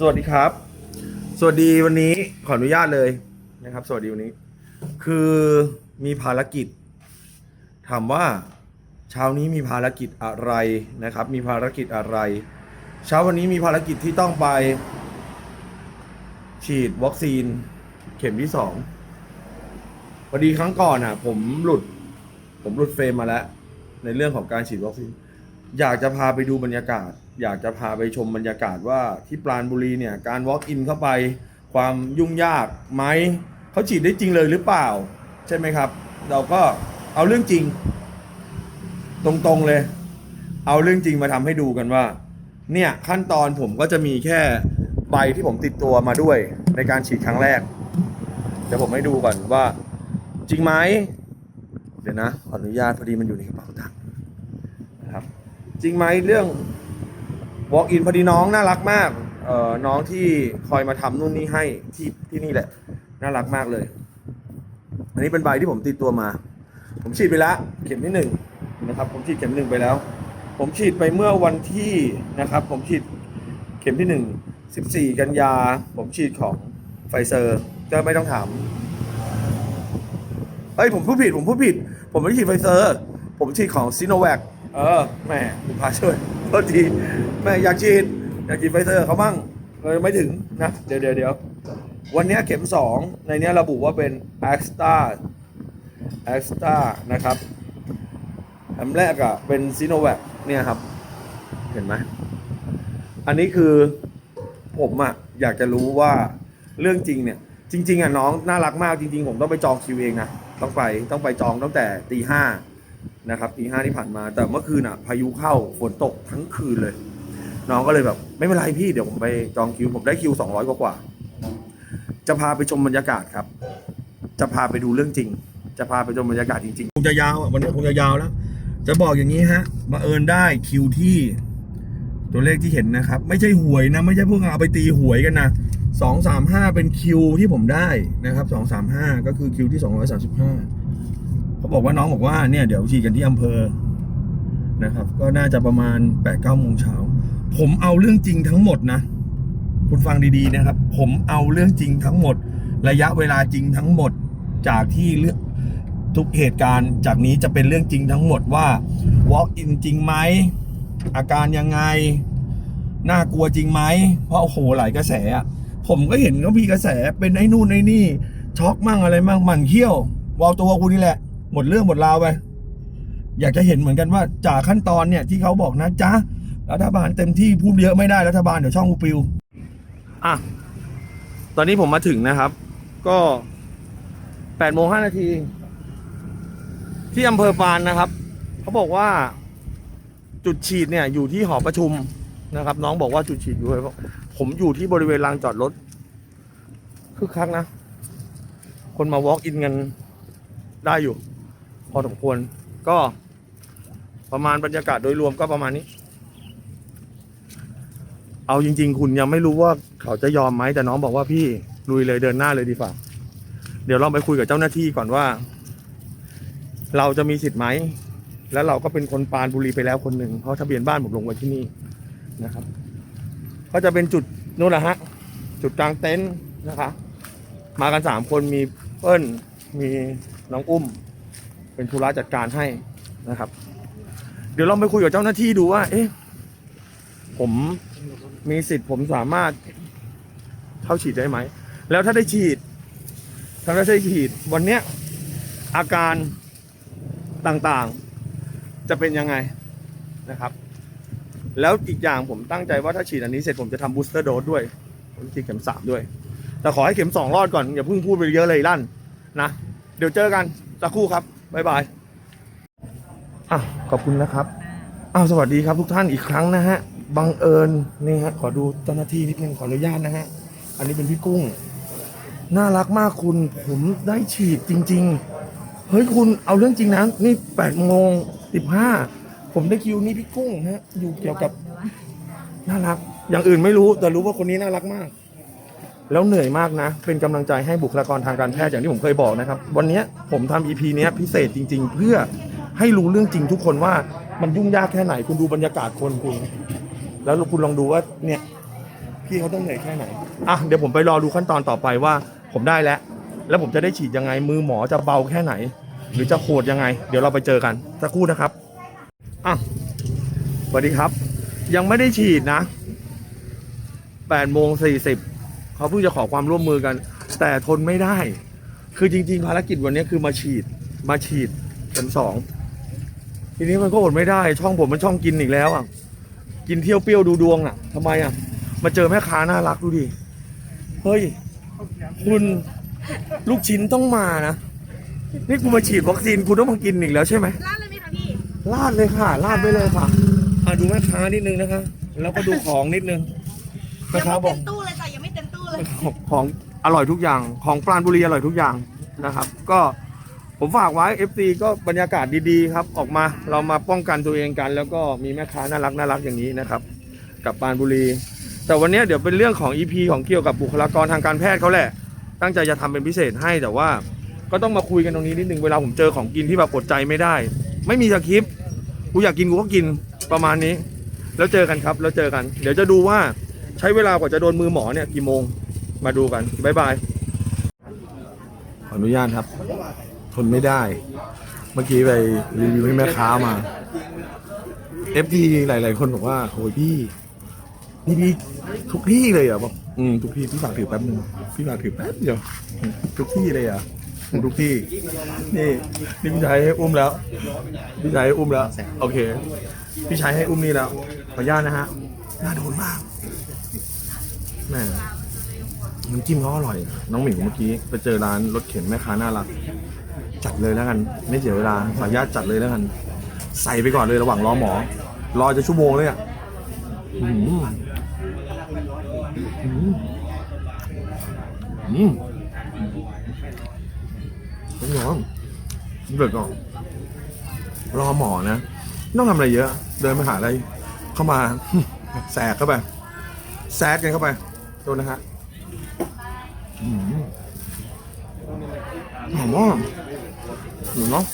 สวัสดีครับ สวัสดีวันนี้ขออนุญาตเลยนะครับ สวัสดีวันนี้ คือมีภารกิจ ถามว่าเช้านี้มีภารกิจอะไรนะครับ มีภารกิจอะไร เช้าวันนี้มีภารกิจที่ต้องไป ฉีดวัคซีน เข็มที่สองพอดีครั้งก่อนอะ ผมหลุด ผมหลุดเฟรมมาแล้ว ในเรื่องของการฉีดวัคซีน อยากจะพาไปดูบรรยากาศ อยากจะพาไปชมบรรยากาศว่าที่ปราณบุรีเนี่ยการ walk in เข้าไปความยุ่งยากไหมเขาฉีดได้จริงเลยหรือเปล่า ใช่ไหมครับ เราก็เอาเรื่องจริง ตรงๆเลย เอาเรื่องจริงมาทำให้ดูกันว่า เนี่ยขั้นตอนผมก็จะมีแค่ใบที่ผมติดตัวมาด้วยในการฉีดครั้งแรก เดี๋ยวผมให้ดูก่อนว่า จริงไหมเดี๋ยวนะขออนุญาตพอดีมันอยู่ในกระเป๋าตังค์นะครับ จริงไหมเรื่อง walk in พอดีน้องน่ารักมากเอ่อน้องที่คอยมาทำนู่นนี่ให้ที่ที่นี่แหละ น่ารักมากเลย อันนี้เป็นใบที่ผมติดตัวมา ผมฉีดไปแล้วเข็มที่หนึ่งนะครับ ผมฉีดเข็มหนึ่งไปแล้ว ผมฉีดไปเมื่อวันที่นะครับ ผมฉีดเข็มที่หนึ่งสิบสี่กันยา ผมฉีดของไฟเซอร์ก็ไม่ต้องถามเอ้ยผมพูดผิดผมพูดผิด ผมไม่ได้ฉีดไฟเซอร์ ผมฉีดของซีโนแวคเออแหม่คุณพาช่วย ทษทีแม่อยากฉีดอยากฉีดไฟเซอร์เขาบ้างเออไม่ถึงนะ เดี๋ยวเดี๋ยวเดี๋ยววันนี้เข็มสองในนี้ระบุว่าเป็น a s t a a s t a นะครับอันแรกอะเป็นซีโนแวคเนี่ยครับ เห็นไหมอันนี้คือผมอะอยากจะรู้ว่าเรื่องจริงเนี่ย จริง ๆอะน้องน่ารักมากจริง ๆ ผมต้องไปจองคิวเองนะต้องไปต้องไปจองตั้งแต่ตีห้า นะครับตีห้าที่ผ่านมา แต่เมื่อคืนอะพายุเข้าฝนตกทั้งคืนเลย น้องก็เลยแบบ ไม่เป็นไรพี่เดี๋ยวผมไปจองคิว ผมได้คิวสองร้อยกว่าจะพาไปชมบรรยากาศครับ จะพาไปดูเรื่องจริง จะพาไปชมบรรยากาศจริงๆคงจะยาวอะวันนี้คงจะยาวแล้ว จะบอกอย่างนี้ฮะมาเอิญได้คิวที่ ตัวเลขที่เห็นนะครับ ไม่ใช่หวยนะ ไม่ใช่พวกเอาไปตีหวยกันนะสองสามห้าเป็นคิวที่ผมได้นะครับสองสามห้าก็คือคิวที่สองร้อยสามสิบห้า เขาบอกว่าน้องบอกว่าเนี่ยเดี๋ยวฉีดกันที่อำเภอนะครับ ก็น่าจะประมาณแปดเก้าโมงเช้าผมเอาเรื่องจริงทั้งหมดนะ คุณฟังดีๆนะครับ ผมเอาเรื่องจริงทั้งหมด ระยะเวลาจริงทั้งหมดจากที่เรื่องทุกเหตุการณ์จากนี้จะเป็นเรื่องจริงทั้งหมดว่า walk in จริงไหมอาการยังไง น่ากลัวจริงไหมเพราะโอ้โหหลายกระแสอะผมก็เห็นเขามีกระแสเป็นไอ้นู่นไอ้นี่ช็อกมั่งอะไรมั่งหมันเขี้ยววาวตัวกูนี่แหละ หมดเรื่องหมดราวไปอยากจะเห็นเหมือนกันว่าจากขั้นตอนเนี่ยที่เขาบอกนะจ๊ะรัฐบาลเต็มที่พูดเยอะไม่ได้รัฐบาลเดี๋ยวช่องกูปิวอะตอนนี้ผมมาถึงนะครับ ก็แปดโมงห้านาที ที่อำเภอปานนะครับ เขาบอกว่าจุดฉีดเนี่ยอยู่ที่หอประชุมนะครับ น้องบอกว่าจุดฉีดอยู่เลยผมอยู่ที่บริเวณลานจอดรถคึกคักนะ คนมา walk in กันได้อยู่ อสมควรก็ประมาณบรรยากาศโดยรวมก็ประมาณนี้ เอาจริง ๆ คุณยังไม่รู้ว่าเขาจะยอมไหมแต่น้องบอกว่าพี่ลุยเลยเดินหน้าเลยดีฝ่าเดี๋ยวเราไปคุยกับเจ้าหน้าที่ก่อนว่า เราจะมีสิทธิ์ไหม แล้วเราก็เป็นคนปานบุรีไปแล้วคนหนึ่งเพราะทะเบียนบ้านผมลงไว้ที่นี่นะครับ ก็จะเป็นจุดนู่นแหละฮะ จุดกลางเต็นท์นะคะ มากันสามคนมีเปิ้ลมีน้องอุ้ม เป็นธุระจัดการให้นะครับ เดี๋ยวเราไปคุยกับเจ้าหน้าที่ดูว่า เอ๊ะผมมีสิทธิ์ผมสามารถเข้าฉีดได้ไหม แล้วถ้าได้ฉีดถ้าได้ฉีดวันเนี้ยอาการต่างๆจะเป็นยังไงนะครับ แล้วอีกอย่างผมตั้งใจว่าถ้าฉีดอันนี้เสร็จผมจะทำบูสเตอร์โดสด้วยผมฉีดเข็มสามด้วย แต่ขอให้เข็มสองรอดก่อน อย่าเพิ่งพูดไปเยอะเลยลั่นนะ เดี๋ยวเจอกันสักครู่ครับ บายบายอะขอบคุณนะครับอ้าวสวัสดีครับทุกท่านอีกครั้งนะฮะบังเอิญนี่ฮะขอดูเจ้าหน้าที่นิดนึงขออนุญาตนะฮะอันนี้เป็นพี่กุ้ง น่ารักมากคุณผมได้ฉีดจริง ๆ เฮ้ยคุณเอาเรื่องจริงนะนี่แปดโมงสิบห้าผมได้คิวนี่พี่กุ้งฮะอยู่เกี่ยวกับ น่ารัก อย่างอื่นไม่รู้แต่รู้ว่าคนนี้น่ารักมาก แล้วเหนื่อยมากนะ เป็นกำลังใจให้บุคลากรทางการแพทย์อย่างที่ผมเคยบอกนะครับ วันนี้ผมทำ EP เนี้ยพิเศษจริง ๆ เพื่อให้รู้เรื่องจริงทุกคนว่ามันยุ่งยากแค่ไหน คุณดูบรรยากาศคนคุณ แล้วคุณลองดูว่าเนี่ยพี่เขาต้องเหนื่อยแค่ไหนอะเดี๋ยวผมไปรอดูขั้นตอนต่อไปว่า ผมได้แล้ว แล้วผมจะได้ฉีดยังไงมือหมอจะเบาแค่ไหน หรือจะโหดยังไง เดี๋ยวเราไปเจอกันสักครู่นะครับอะสวัสดีครับ ยังไม่ได้ฉีดนะ8โมง40 เขาเพิ่งจะขอความร่วมมือกัน แต่ทนไม่ได้ คือจริง ๆ ภารกิจวันนี้คือมาฉีดมาฉีดเข็มสองทีนี้มันก็อดไม่ได้ ช่องผมมันช่องกินอีกแล้วอะกินเที่ยวเปรี้ยวดูดวงอะทำไมอะ มาเจอแม่ค้าน่ารักดูดิเฮ้ยคุณลูกชิ้นต้องมานะนี่กูมาฉีดวัคซีนคุณต้องมากินอีกแล้วใช่ไหมร้านเลยไหมคะพี่ลาดเลยค่ะลาดไปเลยค่ะอะดูแม่ค้านิดนึงนะคะ แล้วก็ดูของนิดนึงแม่ยังค้าไม่บอเต็ก ของของอร่อยทุกอย่าง ของปราณบุรีอร่อยทุกอย่างนะครับ ก็ผมฝากไว้ FC ก็บรรยากาศดีๆครับออกมาเรามาป้องกันตัวเองกัน แล้วก็มีแม่ค้าน่ารักน่ารักอย่างนี้นะครับ กับปราณบุรี แต่วันนี้เดี๋ยวเป็นเรื่องของ EP ของเกี่ยวกับบุคลากรทางการแพทย์เขาแหละ ตั้งใจจะทำเป็นพิเศษให้แต่ว่า ก็ต้องมาคุยกันตรงนี้นิดนึงเวลาผมเจอของกินที่แบบอดใจไม่ได้ ไม่มีสคริปต์กูอยากกินกูก็กินประมาณนี้ แล้วเจอกันครับ แล้วเจอกัน เดี๋ยวจะดูว่าใช้เวลากว่าจะโดนมือหมอเนี่ยกี่โมง มาดูกันบายบาย ขออนุญาตครับ ทนไม่ได้ เมื่อกี้ไปรีวิวให้แม่ค้ามา FT หลาย ๆ คนบอกว่าโอ้ยพี่นี่พี่ทุกที่เลยเหรอะบอกอืมทุกที่พี่ฝากถือแป๊บนึงพี่ฝากถือแป๊บเดียวทุกที่เลยเหรอะทุกที่ นี่นี่พี่ชายให้อุ้มแล้ว พี่ชายให้อุ้มแล้ว โอเค พี่ชายให้อุ้มนี่แล้วขออนุญาตนะฮะน่าโดนมากแม่ น้ำจิ้มเขาอร่อย น้องหมิวเมื่อกี้ไปเจอร้านรถเข็นแม่ค้าน่ารัก จัดเลยแล้วกัน ไม่เสียเวลาขออนุญาตจัดเลยแล้วกัน ใส่ไปก่อนเลยระหว่างรอหมอ รอจะชั่วโมงเลยอะอืมอืมอืมไม่ยอมเดือดก่อนรอหมอนะต้องทำอะไรเยอะ เดินไปหาอะไร เข้ามา แสกเข้าไป แซดกันเข้าไปโดนนะฮะอืม หอมมากหนูเนาะ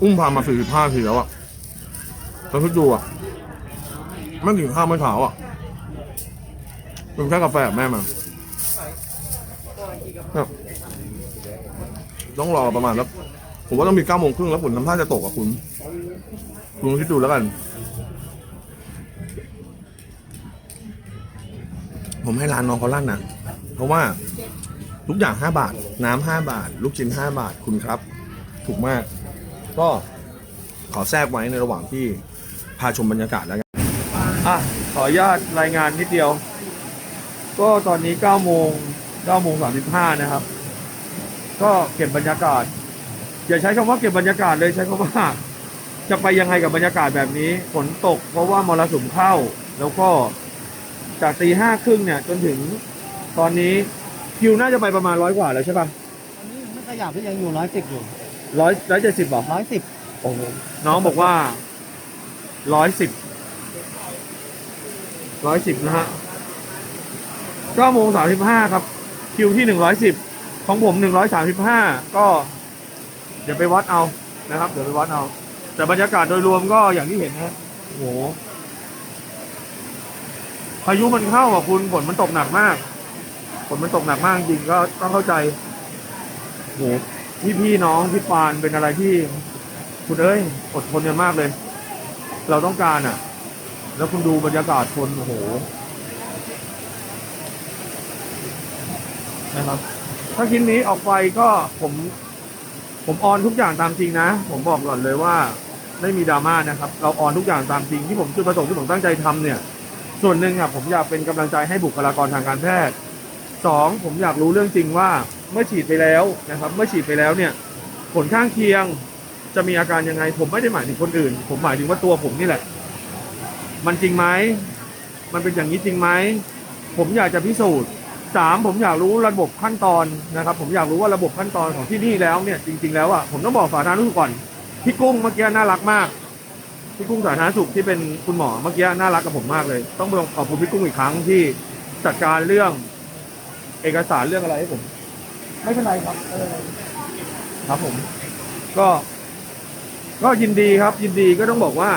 อุ้มพามาสี่สิบห้าทีแล้วอะแล้วคิดดูอะไม่กินข้าวไม่ขาวอะเป็นแค่กาแฟแม่มาต้องรอประมาณแล้ว ผมว่าต้องมีเก้าโมงครึ่งแล้วฝนทำท่าจะตกอะคุณ คุณคิดดูแล้วกัน ผมให้ร้านน้องเขาลั่นนะเพราะว่า ทุกอย่าง 5 บาท น้ำ5บาท ลูกชิ้น 5 บาทคุณครับ ถูกมาก ก็ขอแทรกไว้ในระหว่างที่พาชมบรรยากาศแล้วกันอะขออนุญาตรายงานนิดเดียว ก็ตอนนี้9โมง9โมง35นะครับ ก็เก็บบรรยากาศอย่าใช้คำว่าเก็บบรรยากาศเลยใช้คำว่า จะไปยังไงกับบรรยากาศแบบนี้ฝนตก เพราะว่ามรสุมเข้า แล้วก็จากตีห้าครึ่งเนี่ยจนถึงตอนนี้ คิวน่าจะไปประมาณร้อยกว่าแล้วใช่ป่ะอันนี้ไม่ขยับพี่ยังอยู่ร้อยสิบอยู่ร้อยร้อยเจ็ดสิบบอกร้อยสิบโอ้โหน้องบอกว่าร้อยสิบร้อยสิบนะฮะเก้าโมงสามสิบห้าครับ คิวที่หนึ่งร้อยสิบของผมหนึ่งร้อยสามสิบห้าก็เดี๋ยวไปวัดเอานะครับ เดี๋ยวไปวัดเอา แต่บรรยากาศโดยรวมก็อย่างที่เห็นนะโอ้โหพายุมันเข้าอะคุณฝนมันตกหนักมาก ฝนมันตกหนักมากจริงก็ต้องเข้าใจโหพี่พี่น้องพี่ปานเป็นอะไรที่ คุณเอ้ยอดทนกันมากเลย เราต้องการอะ แล้วคุณดูบรรยากาศคนโอ้โหนะครับ ถ้าคลิปนี้ออกไปก็ผม ผมออนทุกอย่างตามจริงนะ ผมบอกก่อนเลยว่า ไม่มีดราม่านะครับ เราออนทุกอย่างตามจริงที่ผมจุดประสงค์ที่ผมตั้งใจทำเนี่ย ส่วนหนึ่งอะผมอยากเป็นกำลังใจให้บุคลากรทางการแพทย์ สองผมอยากรู้เรื่องจริงว่าเมื่อฉีดไปแล้วนะครับ เมื่อฉีดไปแล้วเนี่ย ผลข้างเคียงจะมีอาการยังไง ผมไม่ได้หมายถึงคนอื่น ผมหมายถึงว่าตัวผมนี่แหละ มันจริงไหมมันเป็นอย่างนี้จริงไหมผมอยากจะพิสูจน์สามผมอยากรู้ระบบขั้นตอนนะครับ ผมอยากรู้ว่าระบบขั้นตอนของที่นี่แล้วเนี่ยจริง ๆ แล้วอะผมต้องบอกสาธารณสุขก่อนพี่กุ้งเมื่อกี้น่ารักมากพี่กุ้งสาธารณสุขที่เป็นคุณหมอเมื่อกี้น่ารักกับผมมากเลย ต้องขอบคุณพี่กุ้งอีกครั้งที่จัดการเรื่อง เอกสารเรื่องอะไรให้ผม ไม่เป็นไรครับเออครับผม ก็ ก็ยินดีครับ ยินดีก็ต้องบอกว่า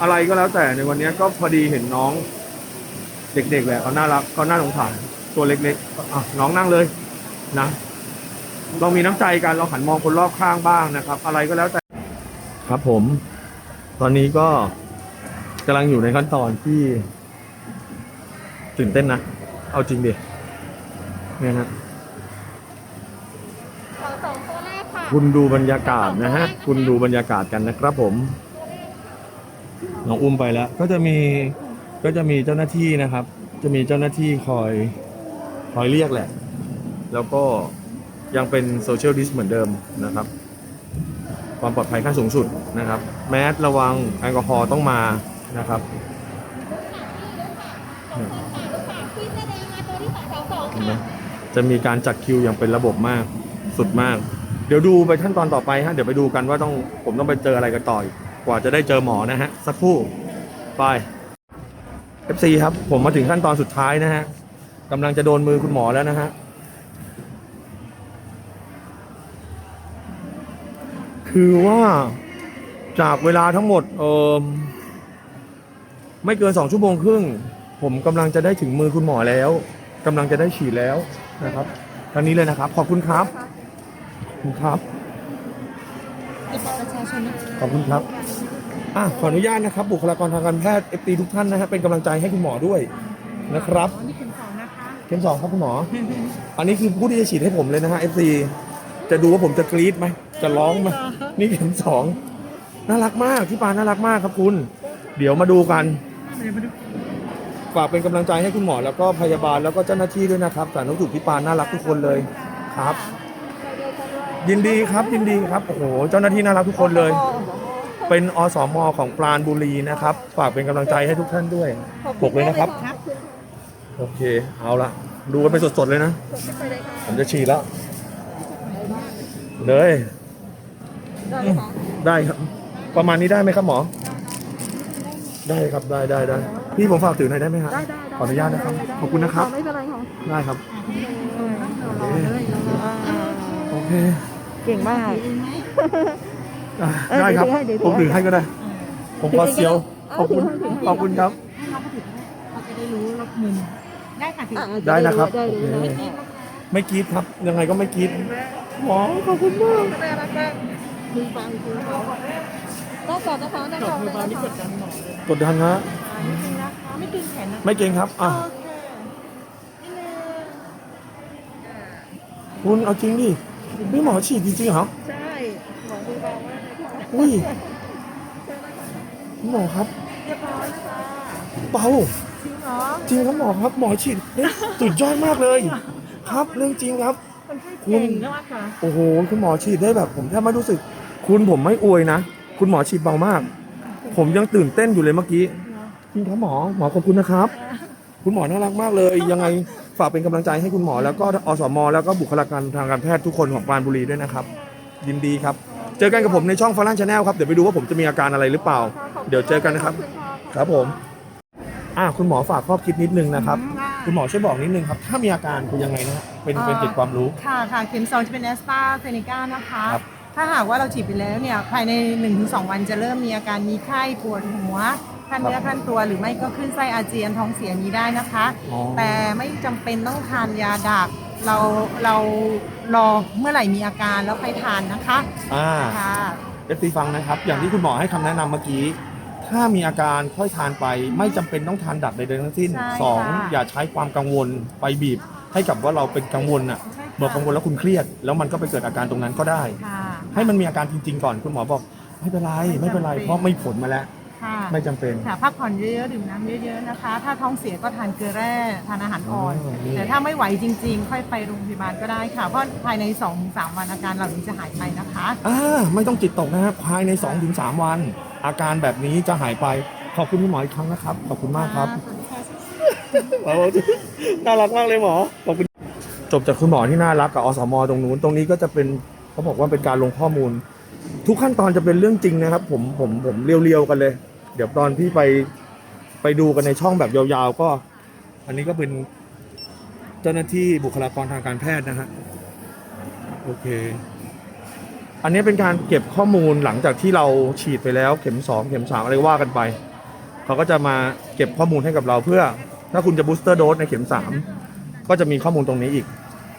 อะไรก็แล้วแต่ในวันนี้ก็พอดีเห็นน้อง เด็กๆแหละเขาน่ารักเขาน่าสงสารตัวเล็กๆอะน้องนั่งเลยนะเรามีน้ำใจกันเราหันมองคนรอบข้างบ้างนะครับ อะไรก็แล้วแต่ ครับผม ตอนนี้ก็กำลังอยู่ในขั้นตอนที่ตื่นเต้นนะ เอาจริงดิ เนี่ยฮะสองสองตัวแรกค่ะคุณดูบรรยากาศนะฮะ คุณดูบรรยากาศกันนะครับผม น้องอุ้มไปแล้ว ก็จะมีก็จะมีเจ้าหน้าที่นะครับ จะมีเจ้าหน้าที่คอยคอยเรียกแหละ แล้วก็ยังเป็นโซเชียลดิสเหมือนเดิมนะครับ ความปลอดภัยขั้นสูงสุดนะครับ แมสระวังแอลกอฮอล์ต้องมานะครับ จะมีการจัดคิวอย่างเป็นระบบมากสุดมาก เดี๋ยวดูไปขั้นตอนต่อไปฮะเดี๋ยวไปดูกันว่าต้องผมต้องไปเจออะไรกันต่ออีกกว่าจะได้เจอหมอนะฮะสักครู่ไป FC ครับ ผมมาถึงขั้นตอนสุดท้ายนะฮะกำลังจะโดนมือคุณหมอแล้วนะฮะคือว่าจากเวลาทั้งหมดเออไม่เกินสองชั่วโมงครึ่ง ผมกำลังจะได้ถึงมือคุณหมอแล้วกำลังจะได้ฉีดแล้ว นะครับตอนนี้เลยนะครับ ขอบคุณครับขอบคุณครับติดบัตรประชาชนนะขอบคุณครับอะขออนุญาตนะครับ บุคลากรทางการแพทย์เอฟตีทุกท่านนะฮะเป็นกำลังใจให้คุณหมอด้วยนะครับนี่เป็นสองนะคะเข็มสองครับคุณหมอ อันนี้คือผู้ที่จะฉีดให้ผมเลยนะฮะเอฟซีจะดูว่าผมจะกรี๊ดไหมจะร้องไหมนี่เข็มสองน่ารักมากพี่ปาน่ารักมากครับคุณ เดี๋ยวมาดูกัน ฝากเป็นกำลังใจให้คุณหมอแล้วก็พยาบาลแล้วก็เจ้าหน้าที่ด้วยนะครับสาธารณสุขพี่ปานน่ารักทุกคนเลยครับ ยินดีครับยินดีครับโอ้โหเจ้าหน้าที่น่ารักทุกคนเลย เป็นอสมของปราณบุรีนะครับ ฝากเป็นกำลังใจให้ทุกท่านด้วยปกเลยนะครับ โอเค เอาละดูกันไปสดๆเลยนะ ผมจะฉีดแล้วเลยได้ครับ ประมาณนี้ได้ไหมครับหมอ ได้ครับได้ได้ได้ พี่ผมฝากถือหน่อยได้ไหมครับขออนุญาตนะครับ ขอบคุณนะครับ ไม่เป็นไรค่ะได้ครับ โอเคเก่งมาก อะได้ครับ เดี๋ยวถือให้ผมถือให้ก็ได้ ผมขอเซียว ขอบคุณ ขอบคุณครับเขาจะได้รู้รบมุมได้ค่ะพี่ได้นะครับได้โอเลยเคไม่กรีดครับ ยังไงก็ไม่กรีดหมอขอบคุณมาก มือฟังคือเขาต้องกอดนะคะต้องกอดนะคะนี่กดดันหมอกดดันฮะ นะคะไม่ตึงแขนนะไม่เก่งครับอะโอเคนี่เลยคุณเอาจริงดินี่หมอฉีดจริงๆเหรอ ใช่หมอมือเบามากเลยค่ะอุ้ย หมอครับ เรียบร้อยนะคะเบาจริงเหรอจริงครับหมอครับหมอฉีดเฮ้ยสุดยอดมากเลย ครับเรื่องจริงครับ คนไข้คุเก่ณงมากค่ะโอ้โหคุณหมอฉีดได้แบบ ผมแทบไม่รู้สึก คุณผมไม่อวยนะ คุณหมอฉีดเบามาก ผมยังตื่นเต้นอยู่เลยเมื่อกี้ จริงครับหมอหมอขอบคุณนะครับ คุณหมอน่ารักมากเลย ยังไงฝากเป็นกำลังใจให้คุณหมอแล้วก็อสมแล้วก็บุคลากรทางการแพทย์ทุกคนของปรานบุรีด้วยนะครับ ยินดีครับ เจอกันกับผมในช่องฟารันชาแนลครับ เดี๋ยวไปดูว่าผมจะมีอาการอะไรหรือเปล่า เดี๋ยวเจอกันนะครับ ครับผม อ่าคุณหมอฝากข้อคิดนิดนึงนะครับ คุณหมอช่วยบอกนิดนึงครับ ถ้ามีอาการคือยังไงนะฮะเป็นเป็นเกร็ดความรู้ ค่ะค่ะเข็มสองจะเป็นแอสตราเซเนกานะคะ ครับ ถ้าหากว่าเราฉีดไปแล้วเนี่ยภายใน 1-2 วันจะเริ่มมีอาการมีไข้ปวดหัว ขั้นเนื้อขั้นตัวหรือไม่ก็ขึ้นไส้อาเจียนท้องเสียมีได้นะคะ อ๋อ แต่ไม่จำเป็นต้องทานยาดักเราเรารอเมื่อไหร่มีอาการแล้วค่อยทานนะคะอ่าค่ะเอฟซีฟังนะครับ อย่างที่คุณหมอให้คำแนะนำเมื่อกี้ ถ้ามีอาการค่อยทานไป ไม่จำเป็นต้องทานดับใดๆทั้งสิ้นใช่สองค่ะอย่าใช้ความกังวลไปบีบ ให้กับว่าเราเป็นกังวลอะใช่ค่ะเมื่อกังวลแล้วคุณเครียด แล้วมันก็ไปเกิดอาการตรงนั้นก็ได้ ค่ะ ให้มันมีอาการจริงๆก่อนคุณหมอบอก ไม่เป็นไรไม่เป็นไรไม่จำเป็นเพราะไม่ผลมาแล้ว ค่ะไม่จำเป็น ค่ะพักผ่อนเยอะๆดื่มน้ำเยอะ ๆนะคะ ถ้าท้องเสียก็ทานเกลือแร่ทานอาหารอ่อน อ๋อนี่ แต่ถ้าไม่ไหวจริงๆ ค่อยไปโรงพยาบาลก็ได้ค่ะ เพราะภายใน 2-3 วันอาการเหล่านี้จะหายไปนะคะ อ่าไม่ต้องจิตตกนะครับภายใน 2-3 วัน อาการแบบนี้จะหายไปขอบคุณคุณหมออีกครั้งนะครับ ขอบคุณมากครับน่ารักมากเลยหมอขอบคุณจบจากคุณหมอที่น่ารักกับอสมตรงนู้น ตรงนี้ก็จะเป็นเขาบอกว่าเป็นการลงข้อมูล ทุกขั้นตอนจะเป็นเรื่องจริงนะครับ ผมผมผมเรียวๆกันเลย เดี๋ยวตอนที่ไปไปดูกันในช่องแบบยาวๆ ก็ อันนี้ก็เป็นเจ้าหน้าที่บุคลากรทางการแพทย์นะฮะโอเค อันนี้เป็นการเก็บข้อมูลหลังจากที่เราฉีดไปแล้ว เข็มสองเข็มสามอะไรว่ากันไปเขาก็จะมาเก็บข้อมูลให้กับเราเพื่อ ถ้าคุณจะบูสเตอร์โดสในเข็มสามก็จะมีข้อมูลตรงนี้อีก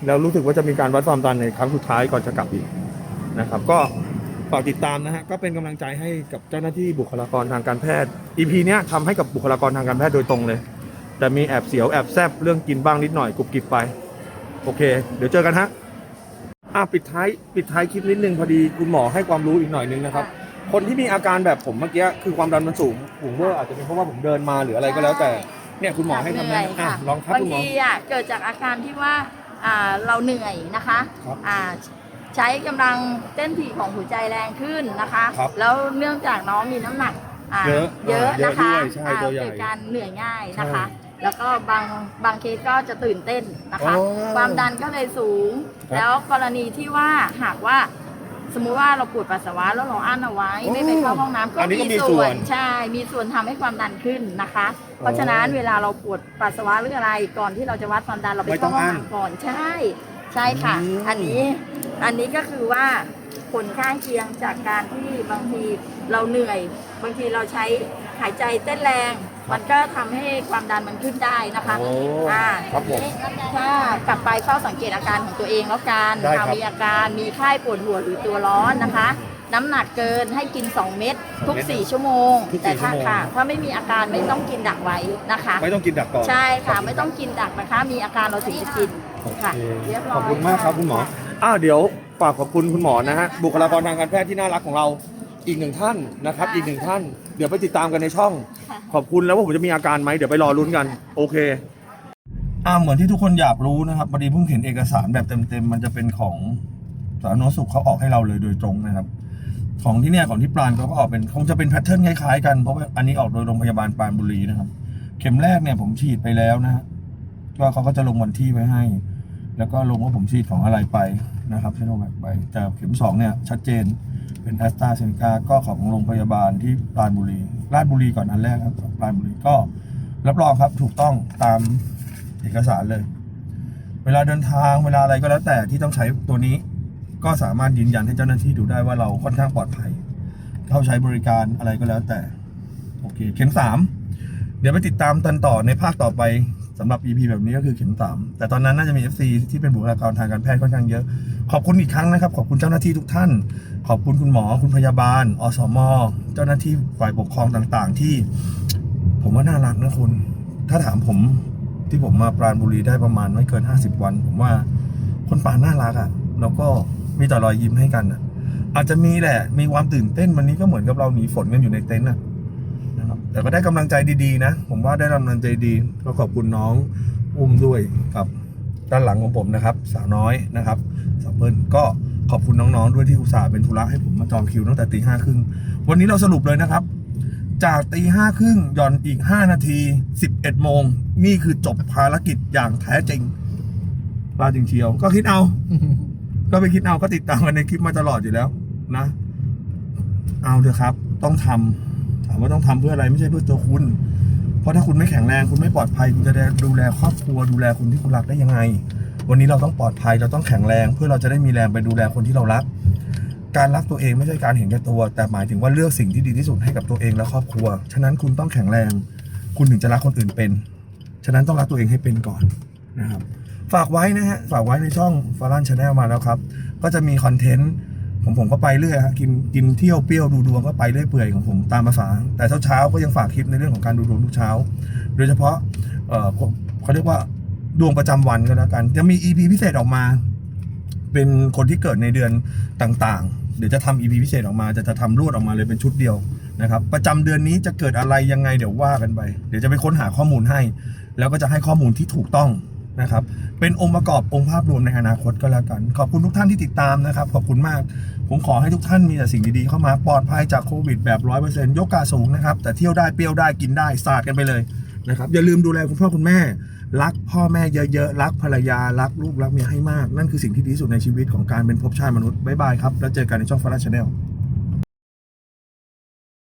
แล้วรู้สึกว่าจะมีการวัดความดันในครั้งสุดท้ายก่อนจะกลับอีกนะครับ ก็ ฝากติดตามนะฮะก็เป็นกำลังใจให้กับเจ้าหน้าที่บุคลากรทางการแพทย์ EP เนี้ยทำให้กับบุคลากรทางการแพทย์โดยตรงเลย แต่มีแอบเสียวแอบแซบเรื่องกินบ้างนิดหน่อยกรุบกริบไป โอเค เดี๋ยวเจอกันฮะอะปิดท้ายปิดท้ายคลิปนิดนึงพอดีคุณหมอให้ความรู้อีกหน่อยนึงนะครับ คนที่มีอาการแบบผมเมื่อกี้คือความดันมันสูงสูงเวอร์อาจจะเป็นเพราะว่าผมเดินมาหรืออะไรก็แล้วแต่เนี่ยคุณหมอให้คำเหนื่แนะอยนำอะค่ะลองครับบางคุณหมอทีอะเกิดจากอาการที่ว่าอ่าเราเหนื่อยนะคะครับอ่า ใช้กำลังเต้นถี่ของหัวใจแรงขึ้นนะคะ ครับแล้วเนื่องจากน้องมีน้ำหนักอ่าเยอะเยอะอ่าเยอะนะคะด้วยใช่อ่าตัวใหญ่เกิดการเหนื่อยง่ายนะคะใช่แล้วก็บางบางเคสก็จะตื่นเต้นนะคะ อ๋อความดันก็เลยสูง ครับแล้วกรณีที่ว่าหากว่า สมมุติว่าเราปวดปัสสาวะแล้วเราอั้นเอาไว้อ๋อไม่ไปเข้าห้องน้ำก็อันนี้ก็มีมีส่ส่ววนนใช่ มีส่วนทำให้ความดันขึ้นนะคะ เพราะฉะนั้นเวลาเราปวดปัสสาวะหรืออะไรก่อนที่เราจะวัดความดันเราไปไม่ต้เข้าองห้องอั้นน้ำก่อนใช่ ใช่ค่ะ อืม อันนี้ อันนี้ก็คือว่าผลข้างเคียงจากการที่บางทีเราเหนื่อย บางทีเราใช้หายใจเต้นแรง มันก็ทำให้ความดันมันขึ้นได้นะคะโอ้อ่าครับผมถ้ากลับไปเฝ้าสังเกตอาการของตัวเองแล้วกันได้ครับถ้ามีอาการมีไข้ปวดหัวหรือตัวร้อนนะคะ น้ำหนักเกินให้กิน 2 เม็ดทุก 4 ชั่วโมง ทุก4แต่ถ้าชั่วโมง ค่ะ ถ้าไม่มีอาการไม่ต้องกินดักไว้นะคะ ไม่ต้องกินดักก่อน ใช่ค่ะ ไม่ต้องกินดักนะคะ มีอาการเราถึงจะกินโอเคค่ะเรียบร้อยขอบคุณมากครับคุณหมอ อ้าวเดี๋ยวฝากขอบคุณคุณหมอนะฮะบุคลากรทางการแพทย์ที่น่ารักของเราอีกหนึ่งท่านนะครับ อีกหนึ่งท่าน เดี๋ยวไปติดตามกันในช่อง ขอบคุณแล้วว่าผมจะมีอาการไหมเดี๋ยวไปรอลุ้นกัน โอเคอ่าเหมือนที่ทุกคนอยากรู้นะครับพอดีเพิ่งเห็นเอกสารแบบเต็มๆมันจะเป็นของสาธารณสุขเขาออกให้เราเลยโดยตรงนะครับ ของที่เนี่ยของที่ปราณเขาก็ออกเป็นคงจะเป็นแพทเทิร์นคล้ายๆกันเพราะว่าอันนี้ออกโดยโรงพยาบาลปราณบุรีนะครับ เข็มแรกเนี่ยผมฉีดไปแล้วนะฮะก็เขาก็จะลงวันที่ไว้ให้ แล้วก็ลงว่าผมฉีดของอะไรไปนะครับซิโนแวคไปแต่เข็มสองเนี่ยชัดเจนเป็นแอสตราเซนกาก็ของโรงพยาบาลที่ปราณบุรีราชบุรีก่อนอันแรกครับปราณบุรีก็รับรองครับถูกต้องตามเอกสารเลย เวลาเดินทางเวลาอะไรก็แล้วแต่ที่ต้องใช้ตัวนี้ ก็สามารถยืนยันให้เจ้าหน้าที่ดูได้ว่าเราค่อนข้างปลอดภัย เข้าใช้บริการอะไรก็แล้วแต่โอเคเข็มสามเดี๋ยวไปติดตามตันต่อในภาคต่อไป สำหรับ EP แบบนี้ก็คือเข็มสามแต่ตอนนั้นน่าจะมี FC ที่เป็นบุคลากรทางการแพทย์ค่อนข้างเยอะ ขอบคุณอีกครั้งนะครับ ขอบคุณเจ้าหน้าที่ทุกท่าน ขอบคุณคุณหมอ คุณพยาบาล อสม เจ้าหน้าที่ฝ่ายปกครองต่างๆ ที่ ผมว่าน่ารักนะคุณ ถ้าถามผมที่ผมมาปราณบุรีได้ประมาณไม่เกิน 50 วัน ผมว่าคนป่าน่ารักอะ่ะ แล้วก็มีแต่รอยยิ้มให้กันอะ่ะ อาจจะมีแหละ มีความตื่นเต้นวันนี้ก็เหมือนกับเราหนีฝนกันอยู่ในเต็นท์อะนะ แต่ก็ได้กำลังใจดีๆนะ ผมว่าได้กำลังใจดีก็ขอบคุณน้องอุ้มด้วยกับด้านหลังของผมนะครับ สาวน้อยนะครับสาวเปิ้ลก็ขอบคุณน้องๆด้วยที่อุตส่าห์เป็นธุระให้ผมมาจองคิวตั้งแต่ตีห้าครึ่งวันนี้เราสรุปเลยนะครับ จากตีห้าครึ่งย่อนอีกห้านาทีสิบเอ็ดโมงนี่คือจบภารกิจอย่างแท้จริงปลาจริงเชียว ก็คิดเอา ก็ไปคิดเอาก็ติดตามกันในคลิปมาตลอดอยู่แล้วนะ เอาเถอะครับ ต้องทำถามว่าต้องทำเพื่ออะไรไม่ใช่เพื่อตัวคุณ เพราะถ้าคุณไม่แข็งแรงคุณไม่ปลอดภัยคุณจะดูแลครอบครัวดูแลคนที่คุณรักได้ยังไง วันนี้เราต้องปลอดภัยเราต้องแข็งแรง เพื่อเราจะได้มีแรงไปดูแลคนที่เรารัก การรักตัวเองไม่ใช่การเห็นแก่ตัว แต่หมายถึงว่าเลือกสิ่งที่ดีที่สุดให้กับตัวเองและครอบครัว ฉะนั้นคุณต้องแข็งแรง คุณถึงจะรักคนอื่นเป็น ฉะนั้นต้องรักตัวเองให้เป็นก่อนนะครับฝากไว้นะฮะฝากไว้ในช่องฟารันชาแนลมาแล้วครับ ก็จะมีคอนเทนต์ ผมผมก็ไปเรื่อยฮะกินกินเที่ยวเปรี้ยวดูดวงก็ไปเรื่อยเปื่อยของผมตามภาษา แต่เช้าเช้าๆก็ยังฝากคลิปในเรื่องของการดูดวงทุกเช้า โดยเฉพาะเออเขาเรียกว่าดวงประจำวันก็แล้วกัน จะมี EP พิเศษออกมา เป็นคนที่เกิดในเดือนต่างๆ เดี๋ยวจะทำ EP พิเศษออกมา จะจะทำรวดออกมาเลยเป็นชุดเดียวนะครับ ประจำเดือนนี้จะเกิดอะไรยังไงเดี๋ยวว่ากันไป เดี๋ยวจะไปค้นหาข้อมูลให้ แล้วก็จะให้ข้อมูลที่ถูกต้อง นะครับ เป็นองค์ประกอบองค์ภาพรวมในอนาคตก็แล้วกัน ขอบคุณทุกท่านที่ติดตามนะครับ ขอบคุณมาก ผมขอให้ทุกท่านมีแต่สิ่งดีๆเข้ามาปลอดภัยจากโควิดแบบร้อยเปอร์เซ็นต์ยกกาสูงนะครับ แต่เที่ยวได้เปรี้ยวได้กินได้สาดกันไปเลยนะครับ อย่าลืมดูแลคุณพ่อคุณแม่ รักพ่อแม่เยอะๆ รักภรรยา รักลูกรักเมียให้มาก นั่นคือสิ่งที่ดีที่สุดในชีวิตของการเป็นภพชาติมนุษย์บ๊ายบายครับ แล้วเจอกันในช่องฟาร์ชแนล